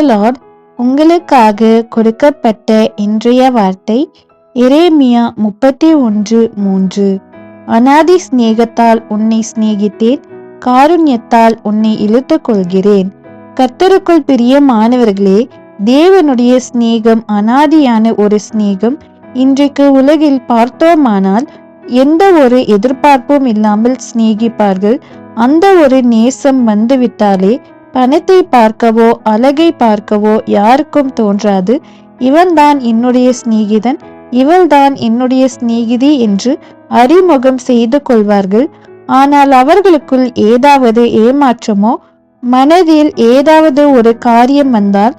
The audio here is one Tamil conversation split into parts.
லார்ட் உங்களுக்காக கொடுக்கப்பட்ட இன்றைய வார்த்தை எரேமியா முப்பத்தி ஒன்று மூன்று. அனாதி சிநேகத்தால் உன்னை சிநேகித்தேன் காருண்யத்தால் உன்னை இழுத்துக் கொள்கிறேன் கர்த்தருக்குள் பிரியமானவர்களே தேவனுடைய சிநேகம் அனாதியான ஒரு சிநேகம் இன்றைக்கு உலகில் பார்த்தோமானால் எந்த ஒரு எதிர்பார்ப்பும் இல்லாமல் சிநேகிப்பார்கள். அந்த ஒரு நேசம் வந்துவிட்டாலே பணத்தை பார்க்கவோ அழகை பார்க்கவோ யாருக்கும் தோன்றாது. இவன்தான் என்னுடைய சிநேகிதன் இவள்தான் என்னுடைய சிநேகிதி என்று அறிமுகம் செய்து கொள்வார்கள். ஆனால் அவர்களுக்குள் ஏதாவது ஏமாற்றமோ மனதில் ஏதாவது ஒரு காரியம் வந்தால்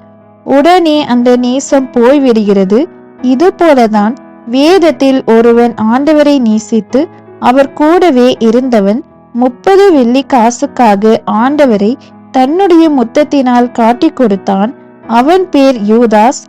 உடனே அந்த நேசம் போய்விடுகிறது. இது போலதான் வேதத்தில் ஒருவன் ஆண்டவரை நேசித்து அவர் கூடவே இருந்தவன் முப்பது வெள்ளி காசுக்காக ஆண்டவரை தன்னுடைய முத்தத்தினால் காட்டிக் கொடுத்தான். அவன் பேர் யூதாஸ்.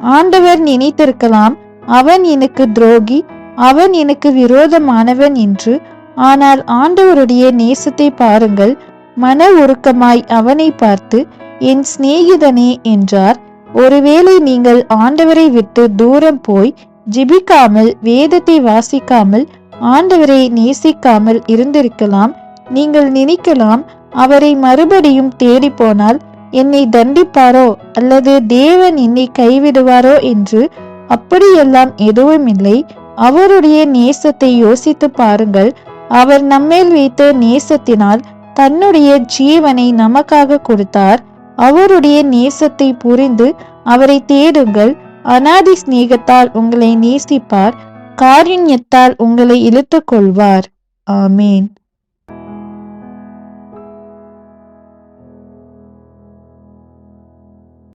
ஆண்டவர் நினைத்திருக்கலாம் அவன் எனக்கு துரோகி அவன் எனக்கு விரோதமானவன் என்று. ஆனால் ஆண்டவருடைய நேசத்தை பாருங்கள் மன உருக்கமாய் அவனை பார்த்து என் சிநேகிதனே என்றார். ஒருவேளை நீங்கள் ஆண்டவரை விட்டு தூரம் போய் ஜிபிக்காமல் வேதத்தை வாசிக்காமல் ஆண்டவரை நேசிக்காமல் இருந்திருக்கலாம். நீங்கள் நினைக்கலாம் அவரை மறுபடியும் தேடி போனால் என்னை தண்டிப்பாரோ அல்லது தேவன் என்னை கைவிடுவாரோ என்று அப்படியெல்லாம் எதுவும் இல்லை. அவருடைய நேசத்தை யோசித்து பாருங்கள். அவர் நம்மேல் வைத்த நேசத்தினால் தன்னுடைய ஜீவனை நமக்காக கொடுத்தார். அவருடைய நேசத்தை புரிந்து அவரை தேடுங்கள். அனாதி சிநேகத்தால் உங்களை நேசிப்பார். காரிண்யத்தால் உங்களை இழுத்துக் கொள்வார் ஆமேன்.